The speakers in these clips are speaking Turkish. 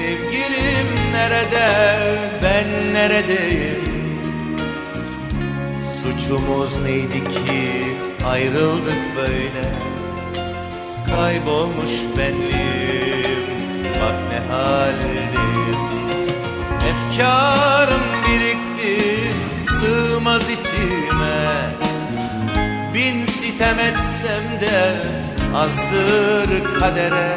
Sevgilim nerede? Ben neredeyim? Suçumuz neydi ki ayrıldık böyle? Kaybolmuş benliğim bak ne haldeyim. Efkarım birikti sığmaz içime. Bin sitem etsem de azdır kadere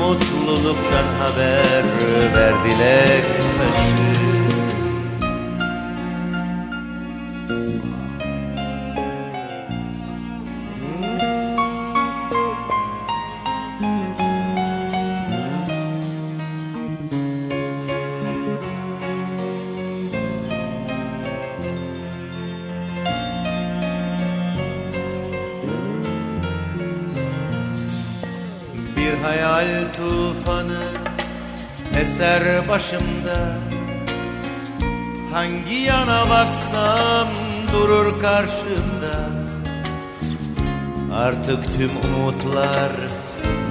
Mutluluktan haber ver dilek taşı hayal tufanı eser başımda. Hangi yana baksam durur karşımda. Artık tüm umutlar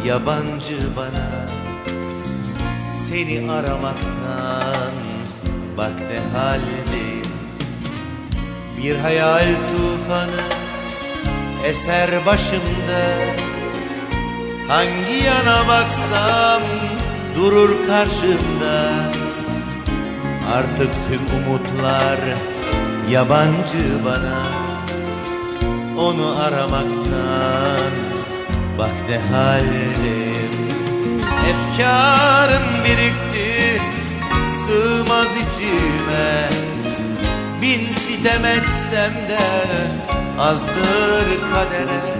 yabancı bana. Seni aramaktan bak ne haldeyim. Bir hayal tufanı eser başımda Hangi yana baksam durur karşımda. Artık tüm umutlar yabancı bana. Onu aramaktan bak ne haldeyim Efkarım birikti sığmaz içime. Bin sitem etsem de azdır kadere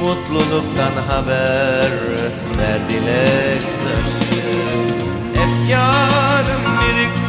Mutluluktan haber ver dilek taşı Efkarım birikti